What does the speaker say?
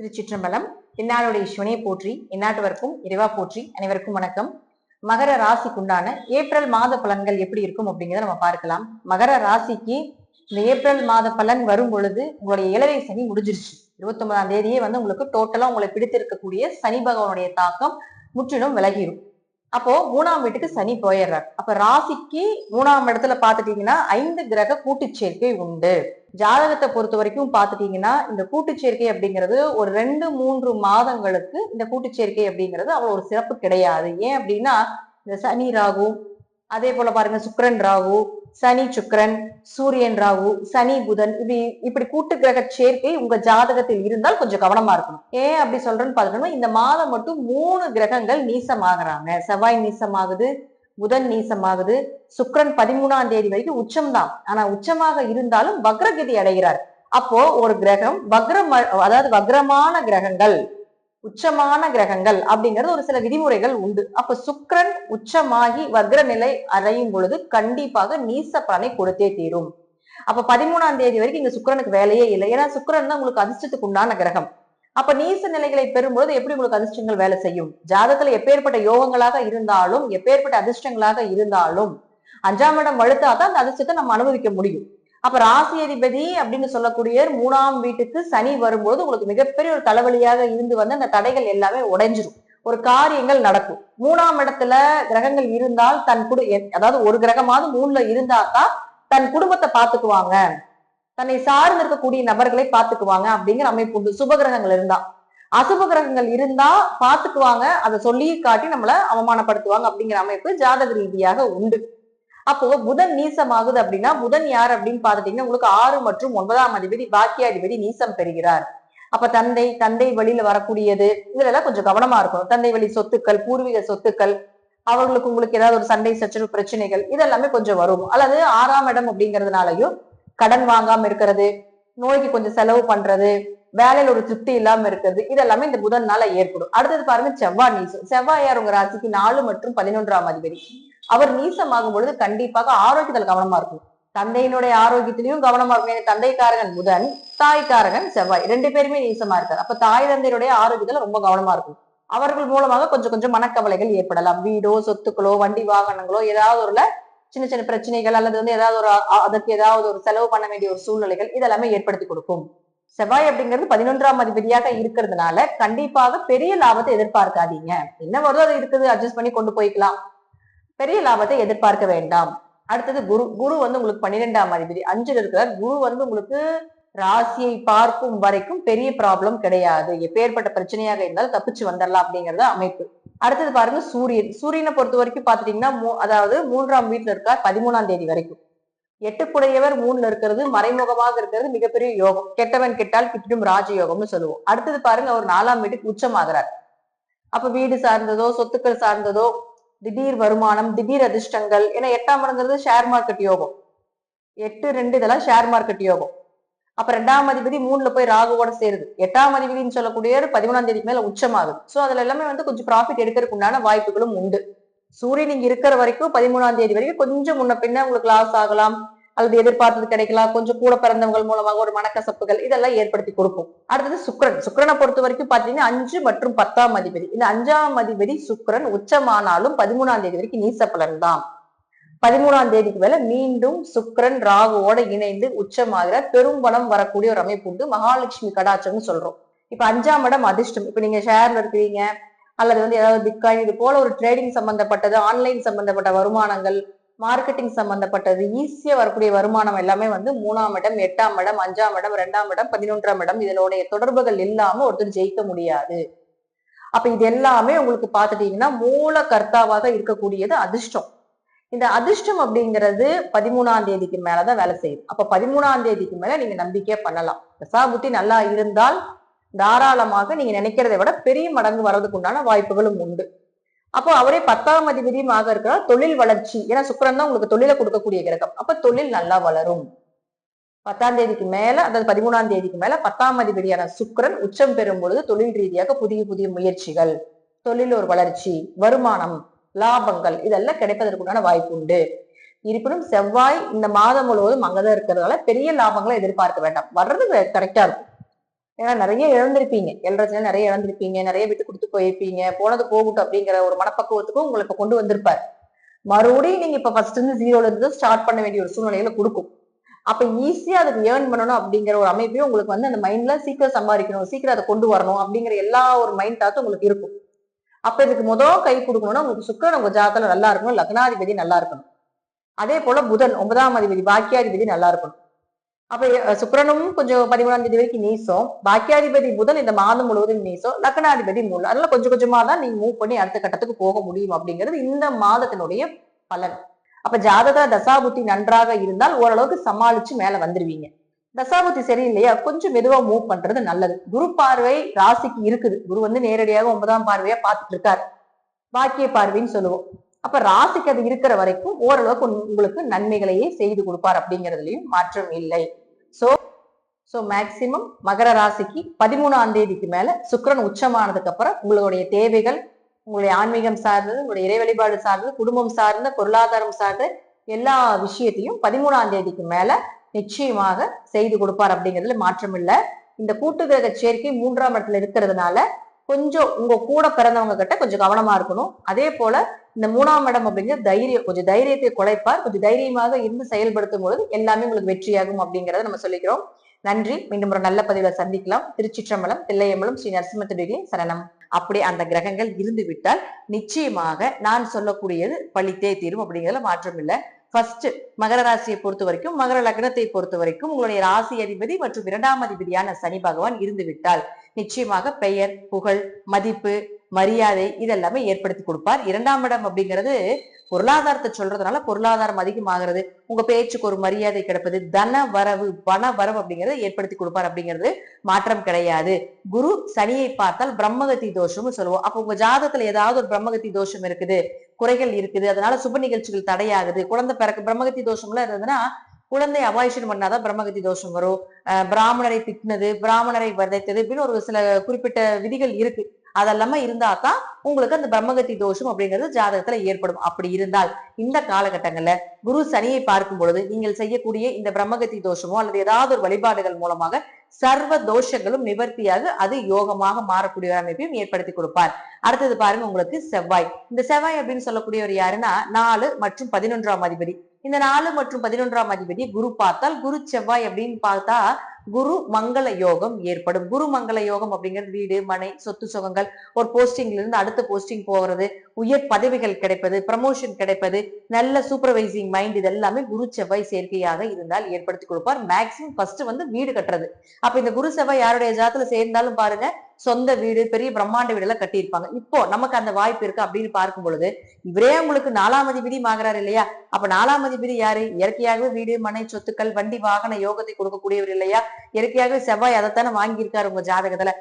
திருச்சிற்றம்பலம் இந்நாளுடைய ஈஸ்வனையை போற்றி இந்நாட்டவருக்கும் இறைவா போற்றி அனைவருக்கும் வணக்கம். மகர ராசிக்குண்டான ஏப்ரல் மாத பலன்கள் எப்படி இருக்கும் அப்படிங்கிறத நம்ம பார்க்கலாம். மகர ராசிக்கு இந்த ஏப்ரல் மாத பலன் வரும் பொழுது உங்களுடைய இளவை சனி முடிஞ்சிருச்சு. இருபத்தி ஒன்பதாம் தேதியே வந்து உங்களுக்கு டோட்டலா உங்களை பிடித்திருக்கக்கூடிய சனி பகவானுடைய தாக்கம் முற்றிலும் விலகிடும் அப்போ மூணாம் வீட்டுக்கு சனி போயிடுறார். அப்ப ராசிக்கு மூணாம் இடத்துல பாத்துட்டீங்கன்னா ஐந்து கிரக கூட்டுச்சேர்க்கை உண்டு. ஜாதகத்தை பொறுத்த வரைக்கும் பாத்துட்டீங்கன்னா இந்த கூட்டுச்சேர்க்கை அப்படிங்கிறது ஒரு ரெண்டு மூன்று மாதங்களுக்கு இந்த கூட்டுச்சேர்க்கை அப்படிங்கிறது அவ்வளவு ஒரு சிறப்பு கிடையாது. ஏன் அப்படின்னா இந்த சனி ராகு அதே போல பாருங்க சுக்கரன் ராகு சனி சுக்கரன் சூரியன் ராகு சனி புதன் இப்படி இப்படி கூட்டு கிரக சேர்க்கை உங்க ஜாதகத்தில் இருந்தால் கொஞ்சம் கவனமா இருக்கணும். ஏன் அப்படி சொல்றேன்னு பாத்துட்டோம்னா இந்த மாதம் மட்டும் மூணு கிரகங்கள் நீசமாகறாங்க. செவ்வாய் நீசமாகுது புதன் நீசமாகுது சுக்கரன் பதிமூணாம் தேதி வரைக்கும் உச்சம்தான். ஆனா உச்சமாக இருந்தாலும் வக்ரகதி அடைகிறார். அப்போ ஒரு கிரகம் வக்ரம் அதாவது வக்ரமான கிரகங்கள் உச்சமான கிரகங்கள் அப்படிங்கிறது ஒரு சில விதிமுறைகள் உண்டு. அப்ப சுக்கிரன் உச்சமாகி வக்ர நிலை அடையும் பொழுது கண்டிப்பாக நீச பலனை கொடுத்தே தீரும். அப்ப பதிமூணாம் தேதி வரைக்கும் இங்க சுக்கிரனுக்கு வேலையே இல்லை. ஏன்னா சுக்கிரன் தான் உங்களுக்கு அதிர்ஷ்டத்துக்கு உண்டான கிரகம். அப்ப நீச நிலைகளை பெறும்போது எப்படி உங்களுக்கு அதிர்ஷ்டங்கள் வேலை செய்யும்? ஜாதகத்துல எப்பேற்பட்ட யோகங்களாக இருந்தாலும் எப்பேற்பட்ட அதிர்ஷ்டங்களாக இருந்தாலும் அஞ்சாம் இடம் வழுத்தாதான் அந்த அதிர்ஷ்டத்தை நம்ம அனுபவிக்க முடியும். அப்ப ராசி அதிபதி அப்படின்னு சொல்லக்கூடிய மூணாம் வீட்டுக்கு சனி வரும்போது உங்களுக்கு மிகப்பெரிய ஒரு தலைவலியாக இருந்து வந்து அந்த தடைகள் எல்லாமே உடைஞ்சிரும். ஒரு காரியங்கள் நடக்கும். மூணாம் இடத்துல கிரகங்கள் இருந்தால் தன் குடு அதாவது ஒரு கிரகமாவது மூணுல இருந்தா தான் தன் குடும்பத்தை பாத்துக்குவாங்க தன்னை சார்ந்து இருக்கக்கூடிய நபர்களை பாத்துக்குவாங்க அப்படிங்கிற அமைப்பு உண்டு. சுப கிரகங்கள் இருந்தா. அசுப கிரகங்கள் இருந்தா பாத்துக்குவாங்க அதை சொல்லி காட்டி நம்மள அவமானப்படுத்துவாங்க அப்படிங்கிற அமைப்பு ஜாதக ரீதியாக உண்டு. அப்போ புதன் நீசமாகுது அப்படின்னா புதன் யார் அப்படின்னு பாத்துட்டீங்கன்னா உங்களுக்கு ஆறு மற்றும் ஒன்பதாம் அதிபதி பாக்கியாதிபதி நீசம் பெறுகிறார். அப்ப தந்தை தந்தை வழியில வரக்கூடியது இதுல எல்லாம் கொஞ்சம் கவனமா இருக்கும் தந்தை வழி சொத்துக்கள் பூர்வீக சொத்துக்கள் அவர்களுக்கு உங்களுக்கு ஏதாவது ஒரு சண்டை சச்சரவு பிரச்சனைகள் இதெல்லாமே கொஞ்சம் வரும். அல்லது ஆறாம் இடம் அப்படிங்கறதுனாலயும் கடன் வாங்காம இருக்கிறது நோய்க்கு கொஞ்சம் செலவு பண்றது வேலையில ஒரு திருப்தி இல்லாம இருக்கிறது இதெல்லாமே இந்த புதன்னால ஏற்படும். அடுத்தது பாருங்க செவ்வாய் நீசம். செவ்வாயார் உங்க ராசிக்கு? நாலு மற்றும் பதினொன்றாம் அதிபதி. அவர் நீசமாகும் பொழுது கண்டிப்பாக ஆரோக்கியத்தில் கவனமா இருக்கும் தந்தையினுடைய ஆரோக்கியத்திலையும் கவனமா இருக்கும் தந்தைக்காரகன் புதன் தாய்க்காரகன் செவ்வாய். ரெண்டு பேருமே நீசமா இருக்காரு. அப்ப தாய் தந்தையுடைய ஆரோக்கியத்துல ரொம்ப கவனமா இருக்கும் அவர்கள் மூலமாக கொஞ்சம் கொஞ்சம் மனக்கவலைகள் ஏற்படலாம். வீடோ சொத்துக்களோ வண்டி வாகனங்களோ ஏதாவது ஒரு சின்ன சின்ன பிரச்சனைகள் அல்லது வந்து ஏதாவது ஒரு அதற்கு ஏதாவது ஒரு செலவு பண்ண வேண்டிய ஒரு சூழ்நிலைகள் இதெல்லாமே ஏற்படுத்தி கொடுக்கும். செவ்வாய் அப்படிங்கிறது பதினொன்றாம் அதிபதியாக இருக்கிறதுனால கண்டிப்பாக பெரிய லாபத்தை எதிர்பார்க்காதீங்க. என்ன வருதோ அது இருக்குது அட்ஜஸ்ட் பண்ணி கொண்டு போய்க்கலாம். பெரிய லாபத்தை எதிர்பார்க்க வேண்டாம். அடுத்தது குரு குரு வந்து உங்களுக்கு பன்னிரெண்டாம் அதிபதி. அஞ்சுல இருக்கிறார் குரு வந்து உங்களுக்கு ராசியை பார்க்கும் வரைக்கும் பெரிய ப்ராப்ளம் கிடையாது. எப்பேற்பட்ட பிரச்சனையாக இருந்தாலும் தப்பிச்சு வந்துடலாம் அப்படிங்கறது அமைப்பு. அடுத்தது பாருங்க சூரியன். சூரியனை பொறுத்த வரைக்கும் பாத்துட்டீங்கன்னா அதாவது மூன்றாம் வீட்டுல இருக்கார் பதிமூணாம் தேதி வரைக்கும். எட்டுக்குடையவர் மூணுல இருக்கிறது மறைமுகமாக இருக்கிறது மிகப்பெரிய யோகம். கெட்டவன் கெட்டால் கிட்டிடும் ராஜயோகம்னு சொல்லுவோம். அடுத்தது பாருங்க அவர் நாலாம் வீட்டுக்கு உச்சமாகிறார். அப்ப வீடு சார்ந்ததோ சொத்துக்கள் சார்ந்ததோ திடீர் வருமானம் திடீர் அதிர்ஷ்டங்கள் ஏன்னா எட்டாம் இடங்கிறது ஷேர் மார்க்கெட் யோகம். எட்டு ரெண்டு இதெல்லாம் ஷேர் மார்க்கெட் யோகம். அப்ப ரெண்டாம் அதிபதி மூணுல போய் ராகுவோட சேருது. எட்டாம் அதிபதினு சொல்லக்கூடிய பதிமூணாம் தேதிக்கு மேல உச்சமாகுது. சோ அதுல எல்லாமே வந்து கொஞ்சம் ப்ராஃபிட் எடுக்கிறதுக்கு உண்டான வாய்ப்புகளும் உண்டு. சூரியன் இங்க இருக்கிற வரைக்கும் பதிமூணாம் தேதி வரைக்கும் கொஞ்சம் முன்ன பின்ன உங்களுக்கு லாஸ் ஆகலாம். அல்லது எதிர்பார்த்தது கிடைக்கலாம். கொஞ்சம் கூட பிறந்தவங்கள் மூலமாக ஒரு மனக்கசப்புகள் இதெல்லாம் ஏற்படுத்தி கொடுக்கும். அடுத்தது சுக்கரன். சுக்கரனை பொறுத்த வரைக்கும் பாத்தீங்கன்னா அஞ்சு மற்றும் பத்தாம் அதிபதி. இந்த அஞ்சாம் அதிபதி சுக்கரன் உச்சமானாலும் பதிமூணாம் தேதி வரைக்கும் நீச பலன் தான். பதிமூணாம் தேதிக்கு மேல மீண்டும் சுக்கரன் ராகுவோட இணைந்து உச்சமாகிற பெரும் பலம் வரக்கூடிய ஒரு அமைப்பு உண்டு. மகாலட்சுமி கடாச்சம்னு சொல்றோம். இப்ப அஞ்சாம் இடம் அதிர்ஷ்டம். இப்ப நீங்க ஷேர்ல இருக்கிறீங்க. அல்லது வந்து ஏதாவது பிட்காயின் இது போல ஒரு ட்ரேடிங் சம்பந்தப்பட்டது ஆன்லைன் சம்பந்தப்பட்ட வருமானங்கள் மார்க்கெட்டிங் சம்பந்தப்பட்டது. ஈஸியா வரக்கூடிய வருமானம் எல்லாமே வந்து மூணாம் இடம் எட்டாம் இடம் அஞ்சாம் இடம் ரெண்டாம் இடம் பதினொன்றாம் இடம். இதனுடைய தொடர்புகள் இல்லாம ஒருத்தர் ஜெயிக்க முடியாது. அப்ப இது எல்லாமே உங்களுக்கு பாத்துட்டீங்கன்னா மூல கர்த்தாவாக இருக்கக்கூடியது அதிர்ஷ்டம். இந்த அதிர்ஷ்டம் அப்படிங்கிறது பதிமூணாம் தேதிக்கு மேலதான் வேலை செய்யும். அப்ப பதிமூணாம் தேதிக்கு மேல நீங்க நம்பிக்கையே பண்ணலாம். தசாபுத்தி நல்லா இருந்தால் தாராளமாக நீங்க நினைக்கிறதை விட பெரிய மடங்கு வர்றதுக்கு உண்டான வாய்ப்புகளும் உண்டு. அப்போ அவரே பத்தாம் அதிபதியும் ஆக இருக்கிறார் தொழில் வளர்ச்சி. ஏன்னா சுக்கரன் தான் உங்களுக்கு தொழிலை கொடுக்கக்கூடிய கிரகம். அப்ப தொழில் நல்லா வளரும். பத்தாம் தேதிக்கு மேல அதாவது பதிமூணாம் தேதிக்கு மேல பத்தாம் அதிபதியான சுக்கரன் உச்சம் பெறும் பொழுது தொழில் ரீதியாக புதிய புதிய முயற்சிகள் தொழில் ஒரு வளர்ச்சி வருமானம் லாபங்கள் இதெல்லாம் கிடைப்பதற்குண்டான வாய்ப்பு உண்டு. இருப்பினும் செவ்வாய் இந்த மாதம் முழுவதும் அங்கதான் இருக்கிறதால பெரிய லாபங்களை எதிர்பார்க்க வேண்டாம். வர்றது கரெக்டா இருக்கும். ஏன்னா நிறைய இழந்திருப்பீங்க. எழுறதுல நிறைய இழந்திருப்பீங்க. நிறைய விட்டு கொடுத்து போயிருப்பீங்க. போனது போகட்டும் அப்படிங்கிற ஒரு மனப்பக்குவத்துக்கும் உங்களை இப்ப கொண்டு வந்திருப்பார். மறுபடியும் நீங்க இப்ப ஃபர்ஸ்ட் இருந்து ஜீரோல இருந்து ஸ்டார்ட் பண்ண வேண்டிய ஒரு சூழ்நிலையில கொடுக்கும். அப்ப ஈஸியா அதுக்கு ஏர்ன் பண்ணணும் அப்படிங்கிற ஒரு அமைப்பையும் உங்களுக்கு வந்து அந்த மைண்ட்ல சீக்கிரம் சம்பாதிக்கணும். சீக்கிரம் அதை கொண்டு வரணும் அப்படிங்கிற எல்லா ஒரு மைண்ட் தாத்தும் உங்களுக்கு இருக்கும். அப்ப இதுக்கு முதல் கை கொடுக்கணும்னா உங்களுக்கு சுக்கரன் உங்க ஜாதகம் நல்லா இருக்கணும். லக்னாதிபதி நல்லா இருக்கணும். அதே போல புதன் ஒன்பதாம் அதிபதி பாக்கியாதிபதி நல்லா இருக்கணும். அப்ப சுக்கரனும் கொஞ்சம் பதிமூணாம் தேதி வரைக்கும் நீசம். பாக்கியாதிபதி புதன் இந்த மாதம் முழுவதும் நீசம். லக்னாதிபதி மூணு அதனால கொஞ்சம் கொஞ்சமா தான் நீங்க மூவ் பண்ணி அடுத்த கட்டத்துக்கு போக முடியும் அப்படிங்கிறது இந்த மாதத்தினுடைய பலன். அப்ப ஜாதக தசாபுத்தி நன்றாக இருந்தால் ஓரளவுக்கு சமாளிச்சு மேல வந்துருவீங்க. தசாபுத்தி சரியில்லையா? கொஞ்சம் மெதுவா மூவ் பண்றது நல்லது. குரு பார்வை ராசிக்கு இருக்குது. குரு வந்து நேரடியாக ஒன்பதாம் பார்வையா பார்த்துட்டு இருக்காரு. பாக்கிய பார்வைன்னு சொல்லுவோம். அப்ப ராசிக்கு அது இருக்கிற வரைக்கும் ஓரளவுக்கு உங்களுக்கு நன்மைகளையே செய்து கொடுப்பார் அப்படிங்கிறதுலயும் மாற்றம் இல்லை. ஸோ ஸோ மேக்சிமம் மகர ராசிக்கு பதிமூணாம் தேதிக்கு மேல சுக்கரன் உச்சமானதுக்கு அப்புறம் உங்களுடைய தேவைகள் உங்களுடைய ஆன்மீகம் சார்ந்தது உங்களுடைய இறை வழிபாடு சார்ந்தது குடும்பம் சார்ந்த பொருளாதாரம் சார்ந்த எல்லா விஷயத்தையும் பதிமூணாம் தேதிக்கு மேல நிச்சயமாக செய்து கொடுப்பார் அப்படிங்கிறதுல மாற்றம் இல்லை. இந்த கூட்டு கிரக சேர்க்கை மூன்றாம் இடத்துல இருக்கிறதுனால கொஞ்சம் உங்க கூட பிறந்தவங்க கிட்ட கொஞ்சம் கவனமா இருக்கணும். அதே போல இந்த மூணாம் இடம் அப்படிங்கிறது தைரியம் கொஞ்சம் தைரியத்தை குலைப்பார் கொஞ்சம் தைரியமாக இருந்து செயல்படுத்தும் பொழுது எல்லாமே உங்களுக்கு வெற்றியாகும் அப்படிங்கறத நம்ம சொல்லிக்கிறோம். நன்றி. மீண்டும் ஒரு நல்ல பதிவுல சந்திக்கலாம். திருச்சிற்றம்பலம் தில்லையம்பலம் ஸ்ரீ நரசிம்மத்துடைய சரணம். அப்படி அந்த கிரகங்கள் இருந்து விட்டால் நிச்சயமாக நான் சொல்லக்கூடியது பழித்தே தீரும் அப்படிங்கிறதுல மாற்றம் இல்லை. ஃபர்ஸ்ட் மகர ராசியை பொறுத்த வரைக்கும் மகர லக்னத்தை பொறுத்த வரைக்கும் உங்களுடைய ராசி அதிபதி மற்றும் இரண்டாம் அதிபதியான சனி பகவான் இருந்து விட்டால் நிச்சயமாக பெயர் புகழ் மதிப்பு மரியாதை இதெல்லாமே ஏற்படுத்தி கொடுப்பார். இரண்டாம் இடம் அப்படிங்கிறது பொருளாதாரத்தை சொல்றதுனால பொருளாதாரம் அதிகமாகிறது. உங்க பேச்சுக்கு ஒரு மரியாதை கிடைப்பது தன வரவு பண வரவு அப்படிங்கறத ஏற்படுத்தி கொடுப்பார் அப்படிங்கிறது மாற்றம் கிடையாது. குரு சனியை பார்த்தால் பிரம்மகத்தி தோஷம்னு சொல்லுவோம். அப்ப உங்க ஜாதகத்துல ஏதாவது ஒரு பிரம்மகத்தி தோஷம் இருக்குது. குறைகள் இருக்குது. அதனால சுப நிகழ்ச்சிகள் தடையாகுது. குழந்தை பிறக்க பிரம்மகத்தி தோஷம்லாம் இருந்ததுன்னா குழந்தை அவாய்ஷன் பண்ணாதான் பிரம்மகத்தி தோஷம் வரும். பிராமணரை திட்டினது பிராமணரை வதைத்தது இப்படின்னு ஒரு சில குறிப்பிட்ட விதிகள் இருக்கு. அதெல்லாம இருந்தா தான் உங்களுக்கு அந்த பிரம்மகத்தி தோஷம் அப்படிங்கிறது ஜாதகத்துல ஏற்படும். அப்படி இருந்தால் இந்த காலகட்டங்கள்ல குரு சனியை பார்க்கும் பொழுது நீங்கள் செய்யக்கூடிய இந்த பிரம்மகத்தி தோஷமோ அல்லது ஏதாவது ஒரு வழிபாடுகள் மூலமாக சர்வ தோஷங்களும் நிவர்த்தியாக அது யோகமாக மாறக்கூடிய ஒரு அமைப்பையும் ஏற்படுத்தி கொடுப்பார். அடுத்தது பாருங்க உங்களுக்கு செவ்வாய். இந்த செவ்வாய் அப்படின்னு சொல்லக்கூடியவர் யாருன்னா நாலு மற்றும் பதினொன்றாம் அதிபதி. இந்த நாலு மற்றும் பதினொன்றாம் அதிபதி குரு பார்த்தால் குரு செவ்வாய் அப்படின்னு பார்த்தா குரு மங்கள யோகம் ஏற்படும். குரு மங்கள யோகம் அப்படிங்கிறது வீடு மனை சொத்து சுகங்கள். ஒரு போஸ்டிங்ல இருந்து அடுத்த போஸ்டிங் போகிறது. உயர் பதவிகள் கிடைப்பது ப்ரமோஷன் கிடைப்பது நல்ல சூப்பர்வைசிங் மைண்ட் இது எல்லாமே குரு செவ்வாய் சேர்க்கையாக இருந்தால் ஏற்படுத்தி கொடுப்பார். மேக்சிமம் ஃபர்ஸ்ட் வந்து வீடு கட்டுறது. அப்ப இந்த குரு செவ்வாய் யாருடைய ஜாத்துல சேர்ந்தாலும் பாருங்க சொந்த வீடு பெரிய பிரம்மாண்ட வீடு எல்லாம் கட்டியிருப்பாங்க. இப்போ நமக்கு அந்த வாய்ப்பு இருக்கு அப்படின்னு பார்க்கும் பொழுது இவரே உங்களுக்கு நாலாம் அதிபதி ஆகிறார் இல்லையா? அப்ப நாலாம் அதிபதி யாரு? இயற்கையாகவே வீடு மனை சொத்துக்கள் வண்டி வாகன யோகத்தை கொடுக்கக்கூடியவர் இல்லையா? இயற்கையாகவே செவ்வாய் அதைத்தானே வாங்கியிருக்காரு உங்க ஜாதகத்துல.